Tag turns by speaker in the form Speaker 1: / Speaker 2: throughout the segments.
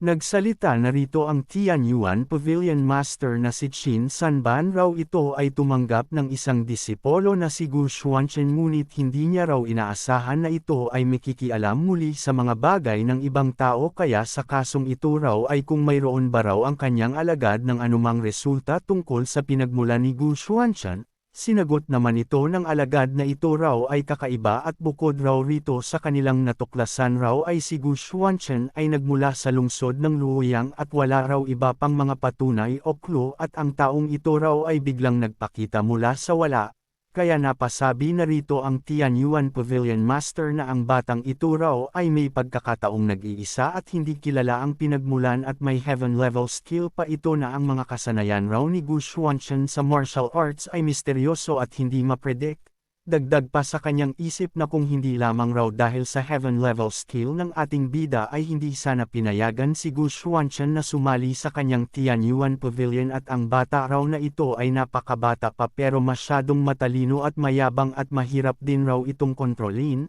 Speaker 1: Nagsalita na rito ang Tianyuan Pavilion Master na si Chin Sanban. Raw ito ay tumanggap ng isang disipolo na si Gu Xuanchen ngunit hindi niya raw inaasahan na ito ay makikialam muli sa mga bagay ng ibang tao. Kaya sa kasong ito raw ay kung mayroon ba raw ang kanyang alagad ng anumang resulta tungkol sa pinagmula ni Gu Xuanchen, Sinagot naman ito ng alagad na ito raw ay kakaiba at bukod raw rito sa kanilang natuklasan raw ay si Gu Xuanchen ay nagmula sa lungsod ng Luoyang at wala raw iba pang mga patunay o clue at ang taong ito raw ay biglang nagpakita mula sa wala, kaya napasabi na rito ang Tianyuan Pavilion Master na ang batang ito raw ay may pagkakataong nag-iisa at hindi kilala ang pinagmulan at may heaven-level skill pa ito na ang mga kasanayan raw ni Gu Xuanchen sa martial arts ay misteryoso at hindi mapredict. Dagdag pa sa kanyang isip na kung hindi lamang raw dahil sa heaven level skill ng ating bida ay hindi sana pinayagan si Gu Xuanchen na sumali sa kanyang Tianyuan Pavilion at ang bata raw na ito ay napakabata pa pero masyadong matalino at mayabang at mahirap din raw itong kontrolin,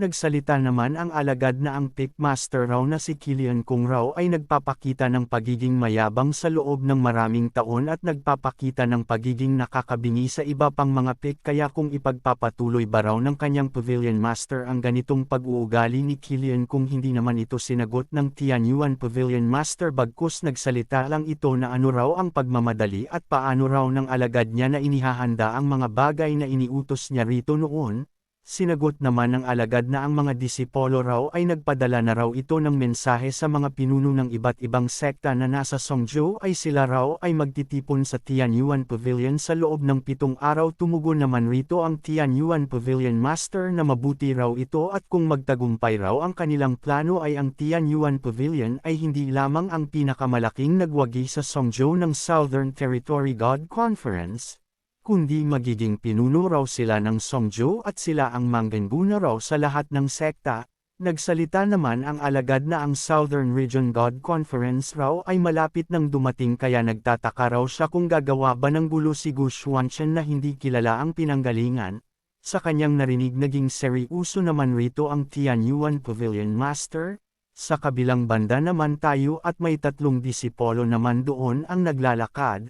Speaker 1: Nagsalita naman ang alagad na ang pickmaster raw na si Killian Kung raw ay nagpapakita ng pagiging mayabang sa loob ng maraming taon at nagpapakita ng pagiging nakakabingi sa iba pang mga pick kaya kung ipagpapatuloy ba raw ng kanyang pavilion master ang ganitong pag-uugali ni Killian kung hindi naman ito sinagot ng Tianyuan Pavilion Master bagkus nagsalita lang ito na ano raw ang pagmamadali at paano raw ng alagad niya na inihahanda ang mga bagay na iniutos niya rito noon, Sinagot naman ng alagad na ang mga disipolo raw ay nagpadala na raw ito ng mensahe sa mga pinuno ng iba't ibang sekta na nasa Songzhou ay sila raw ay magtitipon sa Tianyuan Pavilion sa loob ng pitong araw. Tumugon naman rito ang Tianyuan Pavilion Master na mabuti raw ito at kung magtagumpay raw ang kanilang plano ay ang Tianyuan Pavilion ay hindi lamang ang pinakamalaking nagwagi sa Songzhou ng Southern Territory God Conference, kundi magiging pinuno raw sila ng Songjo at sila ang mangganguna raw sa lahat ng sekta. Nagsalita naman ang alagad na ang Southern Region God Conference raw ay malapit nang dumating kaya nagtataka raw siya kung gagawa ba ng gulo si Gu Xuanchen na hindi kilala ang pinanggalingan. Sa kanyang narinig naging seryoso naman rito ang Tianyuan Pavilion Master. Sa kabilang banda naman tayo at may tatlong disipolo naman doon ang naglalakad,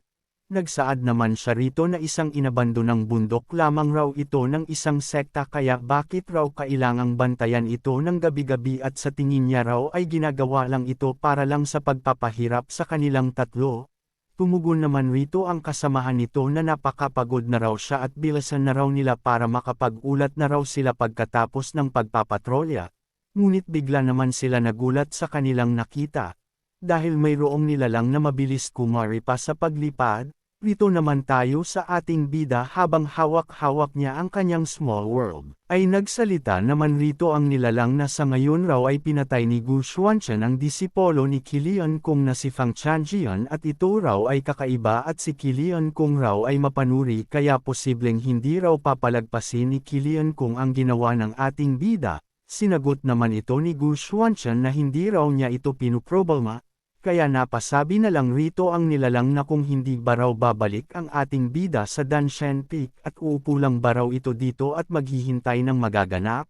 Speaker 1: Nagsaad naman siya rito na isang inabando ng bundok lamang raw ito ng isang sekta kaya bakit raw kailangang bantayan ito ng gabi-gabi at sa tingin niya raw ay ginagawa lang ito para lang sa pagpapahirap sa kanilang tatlo. Tumugon naman rito ang kasamahan nito na napakapagod na raw siya at bilasan na raw nila para makapag-ulat na raw sila pagkatapos ng pagpapatrolya. Ngunit bigla naman sila nagulat sa kanilang nakita. Dahil mayroong nilalang na mabilis kumari pa sa paglipad, rito naman tayo sa ating bida habang hawak-hawak niya ang kanyang small world. Ay nagsalita naman rito ang nilalang na sa ngayon raw ay pinatay ni Gu Xuanchen ang disipolo ni Kilian Kung na si Fang Chanjian at ito raw ay kakaiba at si Kilian Kung raw ay mapanuri kaya posibleng hindi raw papalagpasin ni Kilian Kung ang ginawa ng ating bida. Sinagot naman ito ni Gu Xuanchen na hindi raw niya ito pinuproblema, kaya napasabi na lang rito ang nilalang na kung hindi ba raw babalik ang ating bida sa Danshan Peak at uupo lang ba raw ito dito at maghihintay ng magaganap?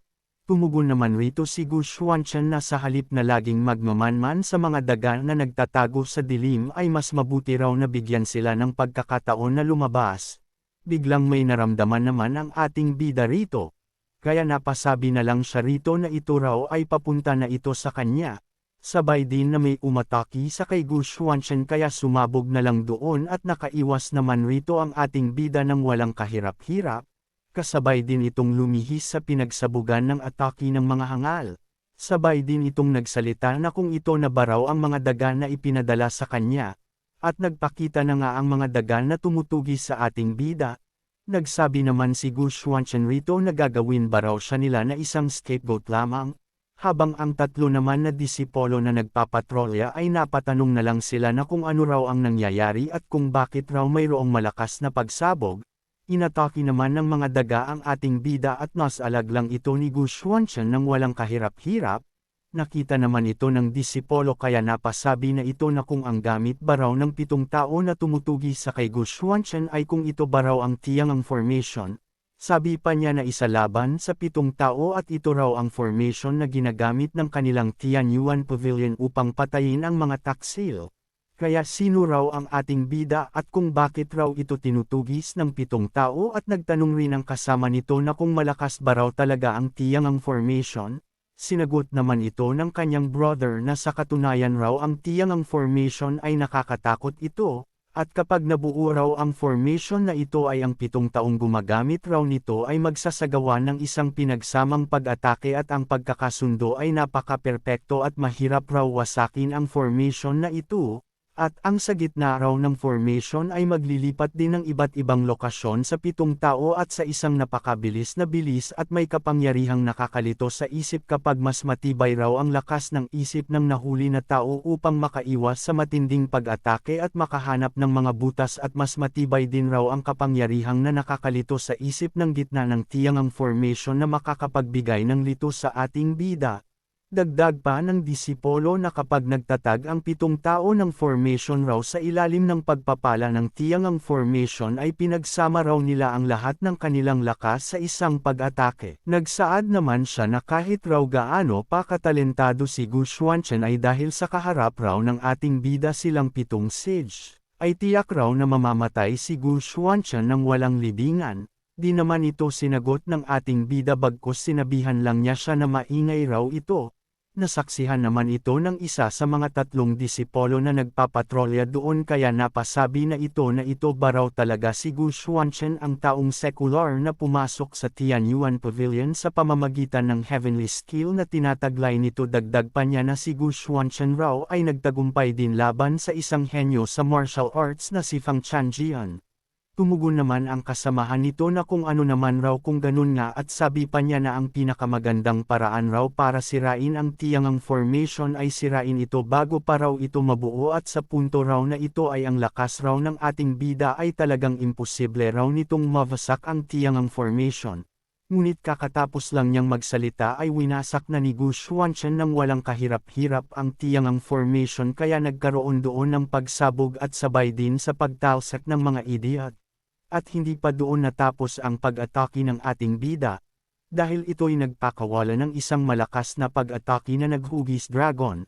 Speaker 1: Tumugon naman rito si Gu Xuanchen na sa halip na laging magmamanman sa mga daga na nagtatago sa dilim ay mas mabuti raw na bigyan sila ng pagkakataon na lumabas. Biglang may naramdaman naman ang ating bida rito. Kaya napasabi na lang siya rito na ito raw ay papunta na ito sa kanya. Sabay din na may umataki sa kay Gu Xuanchen kaya sumabog na lang doon at nakaiwas naman rito ang ating bida ng walang kahirap-hirap. Kasabay din itong lumihis sa pinagsabugan ng ataki ng mga hangal. Sabay din itong nagsalita na kung ito na baraw ang mga daga na ipinadala sa kanya. At nagpakita na nga ang mga daga na tumutugi sa ating bida. Nagsabi naman si Gu Xuanchen rito na gagawin baraw siya nila na isang scapegoat lamang, habang ang tatlo naman na disipolo na nagpapatrolya ay napatanong na lang sila na kung ano raw ang nangyayari at kung bakit raw mayroong malakas na pagsabog, inatake naman ng mga daga ang ating bida at nasalag lang ito ni Gu Xuanchen ng walang kahirap-hirap, Nakita naman ito ng disipolo kaya napasabi na ito na kung ang gamit ba raw ng pitong tao na tumutugi sa kay Gu Xuanchen ay kung ito ba raw ang tiyang ang formation, Sabi pa niya na isa laban sa pitong tao at ito raw ang formation na ginagamit ng kanilang Tianyuan Pavilion upang patayin ang mga taksil. Kaya sino raw ang ating bida at kung bakit raw ito tinutugis ng pitong tao at nagtanong rin ang kasama nito na kung malakas ba raw talaga ang tiyang ang formation? Sinagot naman ito ng kanyang brother na sa katunayan raw ang tiyang ang formation ay nakakatakot ito, at kapag nabuo raw ang formation na ito ay ang pitong taong gumagamit raw nito ay magsasagawa ng isang pinagsamang pag-atake at ang pagkakasundo ay napaka-perpekto at mahirap raw wasakin ang formation na ito, at ang sa gitna raw ng formation ay maglilipat din ng iba't ibang lokasyon sa pitong tao at sa isang napakabilis na bilis at may kapangyarihang nakakalito sa isip kapag mas matibay raw ang lakas ng isip ng nahuli na tao upang makaiwas sa matinding pag-atake at makahanap ng mga butas at mas matibay din raw ang kapangyarihang na nakakalito sa isip ng gitna ng tiyangang formation na makakapagbigay ng lito sa ating bida. Dagdag pa ng disipolo na kapag nagtatag ang pitong tao ng formation raw sa ilalim ng pagpapala ng tiyangang formation ay pinagsama raw nila ang lahat ng kanilang lakas sa isang pag-atake. Nagsaad naman siya na kahit raw gaano pa katalentado si Gu Xuanchen ay dahil sa kaharap raw ng ating bida silang pitong siege, ay tiyak raw na mamamatay si Gu Xuanchen ng walang libingan. Di naman ito sinagot ng ating bida bagkos sinabihan lang niya siya na maingay raw ito, Nasaksihan naman ito ng isa sa mga tatlong disipolo na nagpapatrolya doon kaya napasabi na ito na ito ba raw talaga si Gu Xuanchen ang taong sekular na pumasok sa Tianyuan Pavilion sa pamamagitan ng heavenly skill na tinataglay nito dagdag pa niya na si Gu Xuanchen raw ay nagtagumpay din laban sa isang henyo sa martial arts na si Fang Chanjian. Tumugon naman ang kasamahan nito na kung ano naman raw kung ganun nga at sabi pa niya na ang pinakamagandang paraan raw para sirain ang tiyangang formation ay sirain ito bago pa raw ito mabuo at sa punto raw na ito ay ang lakas raw ng ating bida ay talagang imposible raw nitong mawasak ang tiyangang formation. Ngunit kakatapos lang niyang magsalita ay winasak na ni Gu Xuanchen ng walang kahirap-hirap ang tiyangang formation kaya nagkaroon doon ng pagsabog at sabay din sa pagtalsak ng mga idiot. At hindi pa doon natapos ang pag-atake ng ating bida, dahil ito'y nagpakawala ng isang malakas na pag-atake na naghugis dragon,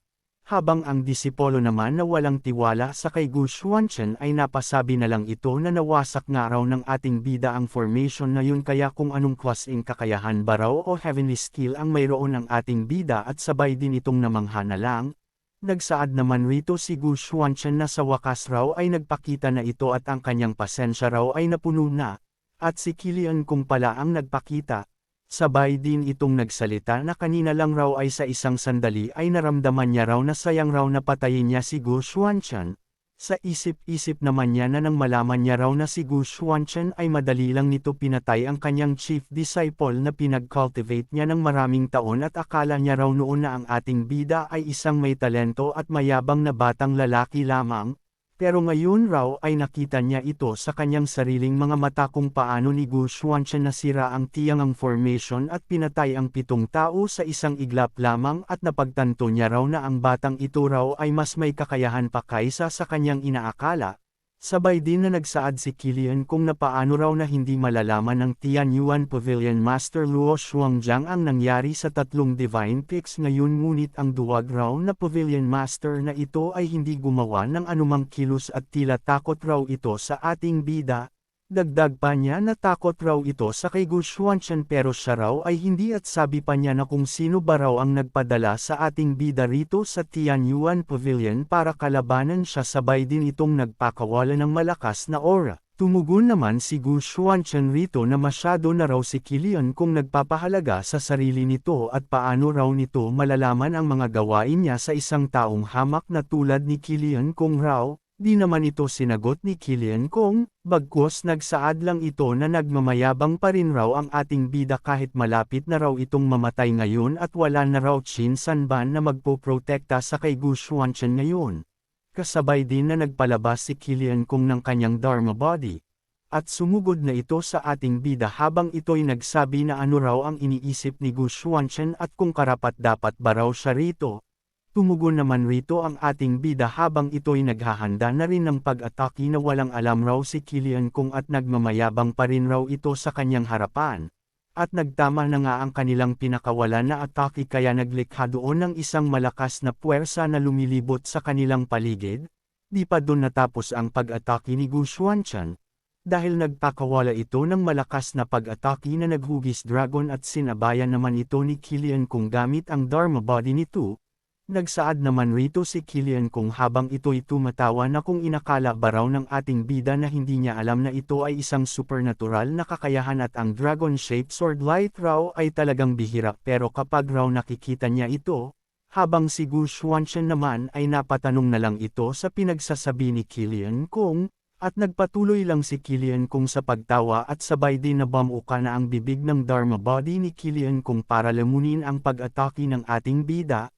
Speaker 1: habang ang disipolo naman na walang tiwala sa kay Gu Xuanchen ay napasabi na lang ito na nawasak nga raw ng ating bida ang formation na yun kaya kung anong klaseng kakayahan ba raw o heavenly skill ang mayroon ng ating bida at sabay din itong namangha na lang, Nagsaad naman rito si Gu Xuanchen na sa wakas raw ay nagpakita na ito at ang kanyang pasensya raw ay napuno na, at si Kilian kung pala ang nagpakita. Sabay din itong nagsalita na kanina lang raw ay sa isang sandali ay naramdaman niya raw na sayang raw na patayin niya si Gu Xuanchen, sa isip-isip naman niya na nang malaman niya raw na si Gu Xuanchen ay madali lang nito pinatay ang kanyang chief disciple na pinag-cultivate niya ng maraming taon at akala niya raw noon na ang ating bida ay isang may talento at mayabang na batang lalaki lamang, pero ngayon raw ay nakita niya ito sa kanyang sariling mga mata kung paano ni Gu Xuanchen nasira ang tiyangang formation at pinatay ang pitong tao sa isang iglap lamang at napagtanto niya raw na ang batang ito raw ay mas may kakayahan pa kaysa sa kanyang inaakala, Sabay din na nagsaad si Kilian kung napaano raw na hindi malalaman ng Tianyuan Pavilion Master Luo Shuangjiang ang nangyari sa tatlong Divine Peaks ngayon ngunit ang duwag raw na Pavilion Master na ito ay hindi gumawa ng anumang kilos at tila takot raw ito sa ating bida, Dagdag pa niya na takot raw ito sa kay Gu Xuanchen pero siya raw ay hindi at sabi pa niya na kung sino ba raw ang nagpadala sa ating bida rito sa Tianyuan Pavilion para kalabanan siya sabay din itong nagpakawala ng malakas na aura. Tumugon naman si Gu Xuanchen rito na masyado na raw si Kilian kung nagpapahalaga sa sarili nito at paano raw nito malalaman ang mga gawain niya sa isang taong hamak na tulad ni Kilian kung raw, Di naman ito sinagot ni Kilian Kong, bagkos nagsaad lang ito na nagmamayabang pa rin raw ang ating bida kahit malapit na raw itong mamatay ngayon at wala na raw Chin Sanban na magpoprotekta sa kay Gu Xuanchen ngayon. Kasabay din na nagpalabas si Kilian Kong ng kanyang Dharma body. At sumugod na ito sa ating bida habang ito'y nagsabi na ano raw ang iniisip ni Gu Xuanchen at kung karapat dapat ba raw siya rito. Tumugon naman rito ang ating bida habang ito'y naghahanda na rin ng pag-atake na walang alam raw si Killian kung at nagmamayabang pa rin raw ito sa kanyang harapan. At nagtama na nga ang kanilang pinakawalan na atake kaya naglikha doon ng isang malakas na puwersa na lumilibot sa kanilang paligid. Di pa doon natapos ang pag-atake ni Gu Xuanchan. Dahil nagpakawala ito ng malakas na pag-atake na naghugis dragon at sinabayan naman ito ni Killian kung gamit ang Dharma body nito, Nagsaad naman rito si Killian kung habang ito'y tumatawa na kung inakala ba raw ng ating bida na hindi niya alam na ito ay isang supernatural na kakayahan at ang dragon-shaped sword light raw ay talagang bihira. Pero kapag raw nakikita niya ito, habang si Gu Xuanchen naman ay napatanong na lang ito sa pinagsasabi ni Killian kung, at nagpatuloy lang si Killian kung sa pagtawa at sabay din na bamuka na ang bibig ng Dharma body ni Killian kung para lamunin ang pag-atake ng ating bida,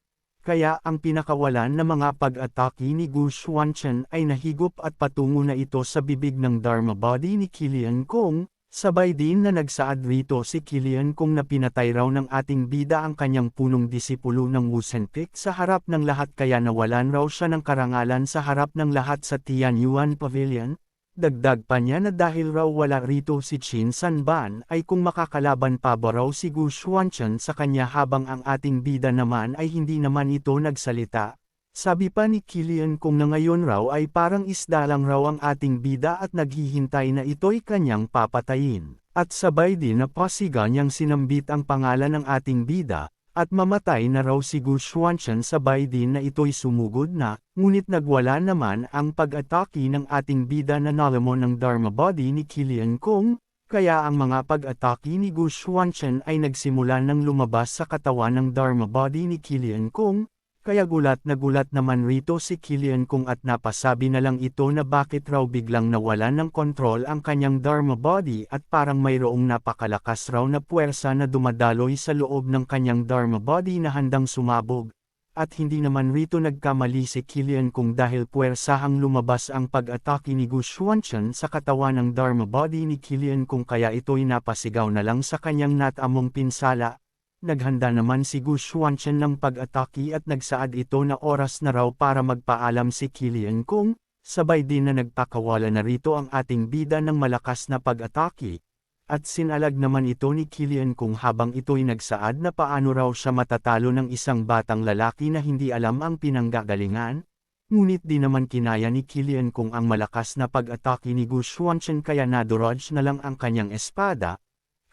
Speaker 1: kaya ang pinakawalan na mga pag-atake ni Gu Xuanchen ay nahigop at patungo na ito sa bibig ng Dharma body ni Kilian Kong, sabay din na nagsaad rito si Kilian Kong na pinatay raw ng ating bida ang kanyang punong disipulo ng Wusenpik sa harap ng lahat kaya nawalan raw siya ng karangalan sa harap ng lahat sa Tian Yuan Pavilion, Dagdag pa niya na dahil raw wala rito si Chin Sanban ay kung makakalaban pa ba raw si Gu Xuanchen sa kanya habang ang ating bida naman ay hindi naman ito nagsalita. Sabi pa ni Killian kung na ngayon raw ay parang isda lang raw ang ating bida at naghihintay na ito'y kanyang papatayin. At sabay din na pasiga niyang sinambit ang pangalan ng ating bida, at mamatay na raw si Gu Xuanchen sabay din na ito'y sumugod na, ngunit nagwala naman ang pag-atake ng ating bida na nalamon ng Dharma body ni Kilian Kong, kaya ang mga pag-atake ni Gu Xuanchen ay nagsimula ng lumabas sa katawan ng Dharma body ni Kilian Kong, kaya gulat na gulat naman rito si Killian kung at napasabi na lang ito na bakit raw biglang nawalan ng kontrol ang kanyang Dharma body at parang mayroong napakalakas raw na puwersa na dumadaloy sa loob ng kanyang Dharma body na handang sumabog. At hindi naman rito nagkamali si Killian kung dahil puwersahang lumabas ang pag-atake ni Gu Xuanchen sa katawan ng Dharma body ni Killian kung kaya ito'y napasigaw na lang sa kanyang natamong pinsala, Naghanda naman si Gu Xuanchen ng pag-atake at nagsaad ito na oras na raw para magpaalam si Kilian Kung, sabay din na nagpakawala na rito ang ating bida ng malakas na pag-atake. At sinalag naman ito ni Kilian kung habang ito'y nagsaad na paano raw siya matatalo ng isang batang lalaki na hindi alam ang pinanggagalingan, ngunit di naman kinaya ni Kilian kung ang malakas na pag-atake ni Gu Xuanchen kaya nadodge na lang ang kanyang espada,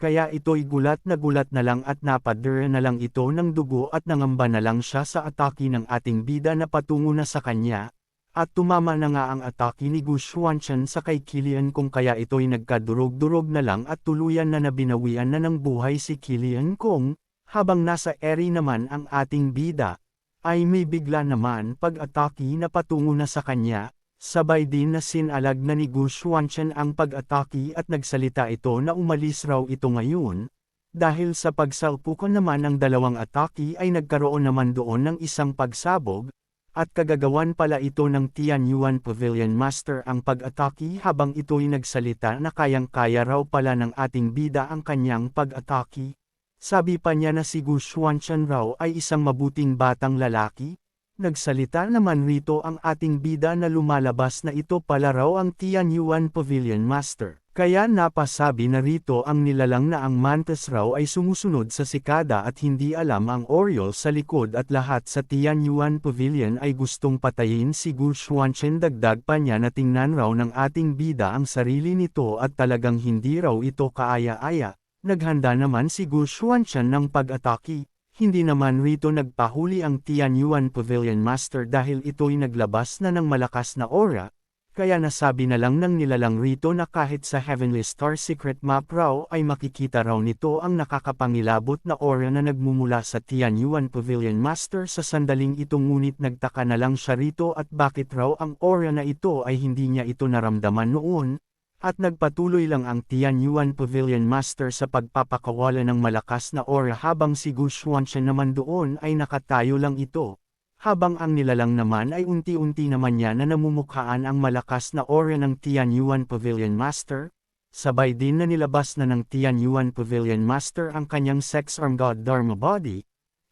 Speaker 1: kaya ito'y gulat na gulat na lang at napader na lang ito ng dugo at nangamba na lang siya sa atake ng ating bida na patungo na sa kanya, at tumama na nga ang atake ni Gu Xuanchen sa kay Kilian kung kaya ito'y nagkadurog-durog na lang at tuluyan na nabinawian na ng buhay si Kilian kung, habang nasa eri naman ang ating bida, ay may bigla naman pag-atake na patungo na sa kanya, Sabay din na sinalag na ni Gu Xuanchen ang pag-atake at nagsalita ito na umalis raw ito ngayon, dahil sa pagsalpukan naman ng dalawang atake ay nagkaroon naman doon ng isang pagsabog, at kagagawan pala ito ng Tian Yuan Pavilion Master ang pag-atake habang ito'y nagsalita na kayang-kaya raw pala ng ating bida ang kanyang pag-atake. Sabi pa niya na si Gu Xuanchen raw ay isang mabuting batang lalaki, Nagsalita naman rito ang ating bida na lumalabas na ito pala raw ang Tian Yuan Pavilion Master. Kaya napasabi na rito ang nilalang na ang Mantis raw ay sumusunod sa sikada at hindi alam ang Oriole sa likod at lahat sa Tian Yuan Pavilion ay gustong patayin si Gu Xuanchen dagdag pa niya na tingnan raw ng ating bida ang sarili nito at talagang hindi raw ito kaaya-aya. Naghanda naman si Gu Xuanchen ng pag-atake. Hindi naman rito nagpahuli ang Tian Yuan Pavilion Master dahil ito'y naglabas na ng malakas na aura, kaya nasabi na lang ng nilalang rito na kahit sa Heavenly Star Secret Map raw ay makikita raw nito ang nakakapangilabot na aura na nagmumula sa Tian Yuan Pavilion Master sa sandaling ito ngunit nagtaka na lang siya rito at bakit raw ang aura na ito ay hindi niya ito naramdaman noon, at nagpatuloy lang ang Tian Yuan Pavilion Master sa pagpapakawala ng malakas na aura habang si Gu Xuanchen naman doon ay nakatayo lang ito. Habang ang nilalang naman ay unti-unti naman niya na namumukhaan ang malakas na aura ng Tian Yuan Pavilion Master, sabay din na nilabas na ng Tian Yuan Pavilion Master ang kanyang sex arm god Dharma body,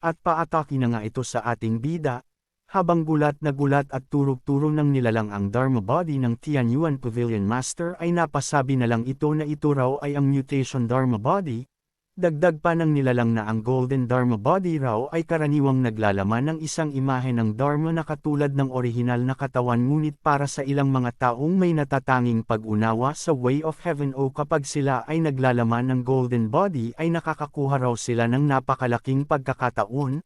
Speaker 1: at paatake na nga ito sa ating bida, Habang gulat na gulat at turog-turo ng nilalang ang Dharma body ng Tianyuan Pavilion Master ay napasabi na lang ito na ito raw ay ang mutation Dharma body, Dagdag pa ng nilalang na ang Golden Dharma Body raw ay karaniwang naglalaman ng isang imahe ng Dharma na katulad ng orihinal na katawan ngunit para sa ilang mga taong may natatanging pag-unawa sa Way of Heaven o kapag sila ay naglalaman ng Golden Body ay nakakakuha raw sila ng napakalaking pagkakataon,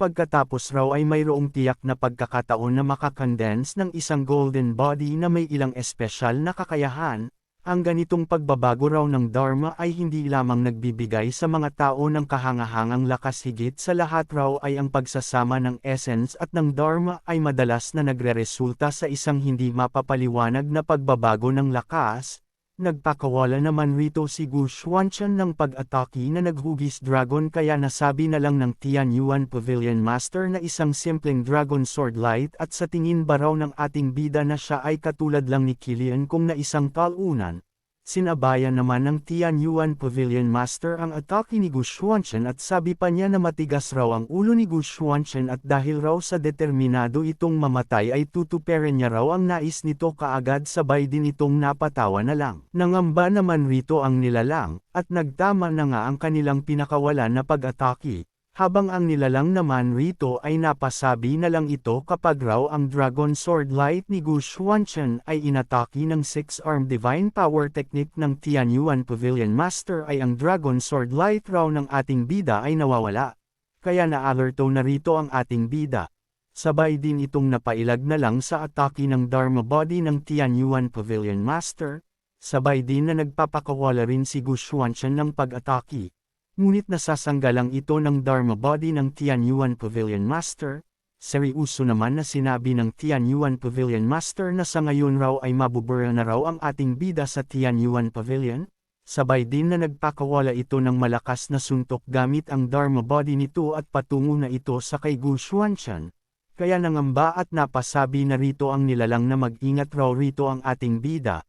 Speaker 1: Pagkatapos raw ay mayroong tiyak na pagkakataon na makakondense ng isang golden body na may ilang espesyal na kakayahan, ang ganitong pagbabago raw ng Dharma ay hindi lamang nagbibigay sa mga tao ng kahangahangang lakas higit sa lahat raw ay ang pagsasama ng essence at ng Dharma ay madalas na nagreresulta sa isang hindi mapapaliwanag na pagbabago ng lakas, Nagpakawala naman rito si Gu Xuanchen ng pag-atake na naghugis dragon kaya nasabi na lang ng Tian Yuan Pavilion Master na isang simpleng dragon sword light at sa tingin ba raw ng ating bida na siya ay katulad lang ni Kilian kung na isang talunan, Sinabayan naman ng Tian Yuan Pavilion Master ang atake ni Gu Xuanchen at sabi pa niya na matigas raw ang ulo ni Gu Xuanchen at dahil raw sa determinado itong mamatay ay tutuperin niya raw ang nais nito kaagad sabay din itong napatawa na lang. Nangamba naman rito ang nilalang, at nagtama na nga ang kanilang pinakawalan na pag-atake, habang ang nilalang naman rito ay napasabi na lang ito kapag raw ang Dragon Sword Light ni Gu Xuanchen ay inatake ng Six-Arm Divine Power Technique ng Tianyuan Pavilion Master ay ang Dragon Sword Light raw ng ating bida ay nawawala. Kaya na-alerto na rito ang ating bida. Sabay din itong napailag na lang sa atake ng Dharma Body ng Tianyuan Pavilion Master, sabay din na nagpapakawala rin si Gu Xuanchen ng pag-atake. Ngunit nasasanggalang ito ng Dharma Body ng Tianyuan Pavilion Master, seryoso naman na sinabi ng Tianyuan Pavilion Master na sa ngayon raw ay mabubura na raw ang ating bida sa Tianyuan Pavilion, sabay din na nagpakawala ito ng malakas na suntok gamit ang Dharma Body nito at patungo na ito sa kay Gu Xuanshan. Kaya nangamba at napasabi na rito ang nilalang na mag-ingat raw rito ang ating bida,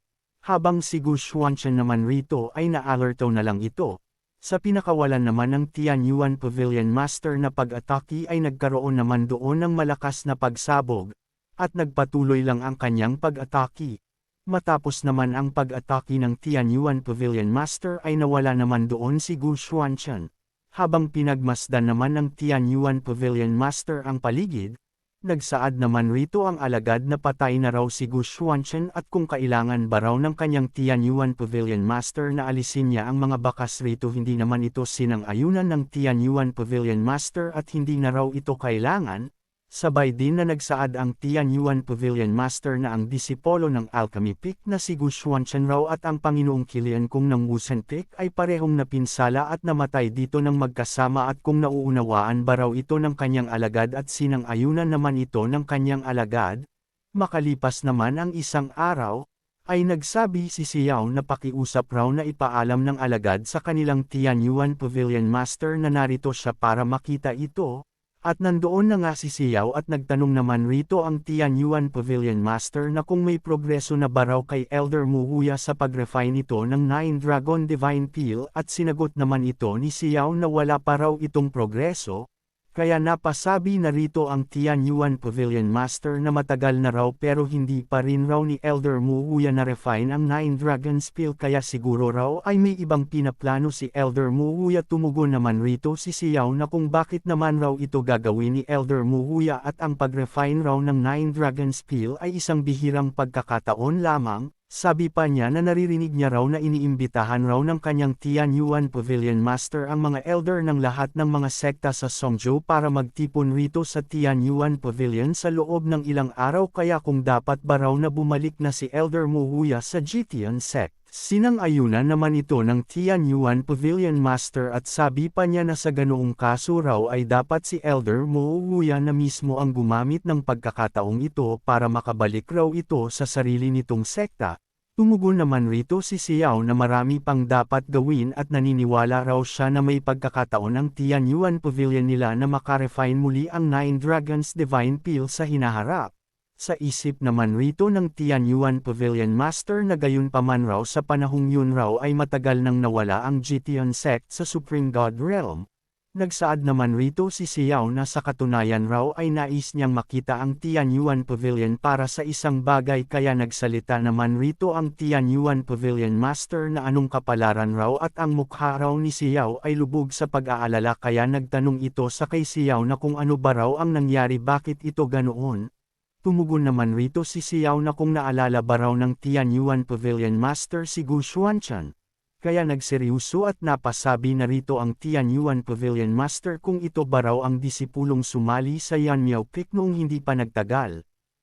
Speaker 1: habang si Gu Xuanshan naman rito ay na-alerto na lang ito, sa pinakawalan naman ng Tianyuan Pavilion Master na pag-atake ay nagkaroon naman doon ng malakas na pagsabog, at nagpatuloy lang ang kanyang pag-atake. Matapos naman ang pag-atake ng Tianyuan Pavilion Master ay nawala naman doon si Gu Xuanchen. Habang pinagmasdan naman ng Tianyuan Pavilion Master ang paligid, Nagsaad naman rito ang alagad na patay na raw si Gu Xuanchen at kung kailangan ba raw ng kanyang Tianyuan Pavilion Master na alisin niya ang mga bakas rito hindi naman ito sinang-ayunan ng Tianyuan Pavilion Master at hindi na raw ito kailangan, Sabay din na nagsaad ang Tianyuan Pavilion Master na ang disipolo ng Alchemy Peak na si Gu Xuanchen raw at ang Panginoong Kilian kung ng Wusen Peak ay parehong napinsala at namatay dito ng magkasama at kung nauunawaan ba raw ito ng kanyang alagad at sinang ayunan naman ito ng kanyang alagad, makalipas naman ang isang araw, ay nagsabi si Xiao na pakiusap raw na ipaalam ng alagad sa kanilang Tianyuan Pavilion Master na narito siya para makita ito, at nandoon na nga si Xiao at nagtanong naman rito ang Tianyuan Pavilion Master na kung may progreso na ba raw kay Elder Muhuya sa pag-refine ito ng Nine Dragon Divine Peel at sinagot naman ito ni Xiao na wala pa raw itong progreso, kaya napasabi na rito ang Tianyuan Pavilion Master na matagal na raw pero hindi pa rin raw ni Elder Muhuya na refine ang Nine Dragon Spill kaya siguro raw ay may ibang pinaplano si Elder Muhuya tumugon naman rito si Xiao na kung bakit naman raw ito gagawin ni Elder Muhuya at ang pag-refine raw ng Nine Dragon Spill ay isang bihirang pagkakataon lamang, sabi pa niya na naririnig niya raw na iniimbitahan raw ng kanyang Tian Yuan Pavilion Master ang mga elder ng lahat ng mga sekta sa Songzhou para magtipon rito sa Tian Yuan Pavilion sa loob ng ilang araw kaya kung dapat ba raw na bumalik na si Elder Muhuya sa Jitian sect. Sinang-ayunan naman ito ng Tian Yuan Pavilion Master at sabi pa niya na sa ganoong kaso raw ay dapat si Elder Muhuya na mismo ang gumamit ng pagkakataong ito para makabalik raw ito sa sarili nitong sekta, Tumugon naman rito si Xiao na marami pang dapat gawin at naniniwala raw siya na may pagkakataon ang Tianyuan Pavilion nila na makarefine muli ang Nine Dragons Divine Peel sa hinaharap. Sa isip naman rito ng Tianyuan Pavilion Master na gayon pa man raw sa panahong yun raw ay matagal nang nawala ang Jitian sect sa Supreme God Realm. Nagsaad naman rito si Xiao na sa katunayan raw ay nais niyang makita ang Tianyuan Pavilion para sa isang bagay kaya nagsalita naman rito ang Tianyuan Pavilion Master na anong kapalaran raw at ang mukha raw ni Xiao ay lubog sa pag-aalala kaya nagtanong ito sa kay Xiao na kung ano ba raw ang nangyari bakit ito ganoon. Tumugon naman rito si Xiao na kung naalala ba raw ng Tianyuan Pavilion Master si Gu Xuanchan. Kaya nagseryoso at napasabi na rito ang Tianyuan Pavilion Master kung ito ba raw ang disipulong sumali sa Yan Miao Pick noong hindi pa nagtagal.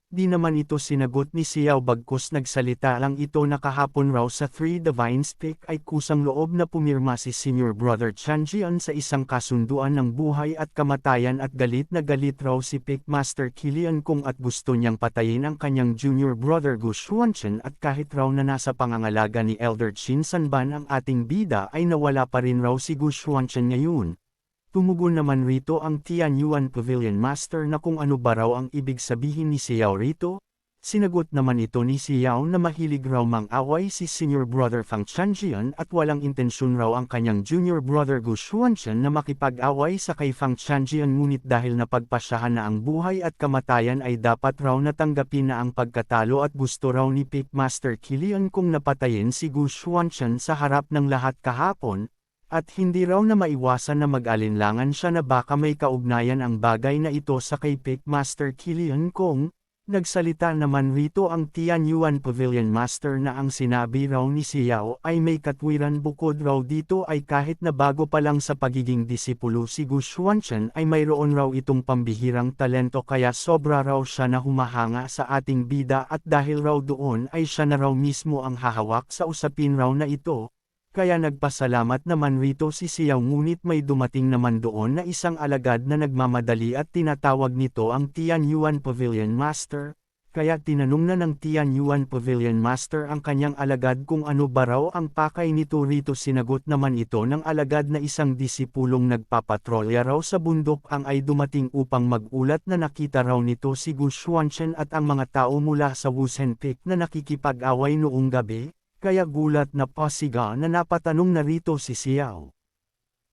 Speaker 1: Di naman ito sinagot ni Xiao bagkus nagsalita lang ito na kahapon raw sa Three Divines Pick ay kusang loob na pumirma si Senior Brother Chan Jian sa isang kasunduan ng buhay at kamatayan at galit na galit raw si Pick Master Kilian kung at gusto niyang patayin ang kanyang junior brother Gu Xuanchen at kahit raw na nasa pangangalaga ni Elder Chin Sanban ang ating bida ay nawala pa rin raw si Gu Xuanchen ngayon. Tumugon naman rito ang Tianyuan Pavilion Master na kung ano ba raw ang ibig sabihin ni Xiao rito. Sinagot naman ito ni Xiao na mahilig raw mang-away si senior brother Fang Chanjian at walang intensyon raw ang kanyang junior brother Gu Xuanchen na makipag-away sa kay Fang Chanjian ngunit dahil napagpasyahan na ang buhay at kamatayan ay dapat raw natanggapin na ang pagkatalo at gusto raw ni Pick Master Kilian kung napatayin si Gu Xuanchen sa harap ng lahat kahapon, at hindi raw na maiwasan na mag-alinlangan siya na baka may kaugnayan ang bagay na ito sa kay Pick Master Kilian Kong, nagsalita naman rito ang Tianyuan Pavilion Master na ang sinabi raw ni Xiao ay may katwiran bukod raw dito ay kahit na bago pa lang sa pagiging disipulo si Gu Xuanchen ay mayroon raw itong pambihirang talento kaya sobra raw siya na humahanga sa ating bida at dahil raw doon ay siya na raw mismo ang hahawak sa usapin raw na ito, kaya nagpasalamat naman rito si Xiao ngunit may dumating naman doon na isang alagad na nagmamadali at tinatawag nito ang Tianyuan Pavilion Master, kaya tinanong na ng Tianyuan Pavilion Master ang kanyang alagad kung ano ba raw ang pakay nito. Rito sinagot naman ito ng alagad na isang disipulong nagpapatrolya raw sa bundok ang ay dumating upang magulat na nakita raw nito si Gu Xuanchen at ang mga tao mula sa Wusen Peak na nakikipag-away noong gabi, kaya gulat na pasiga na napatanong na rito si Xiao.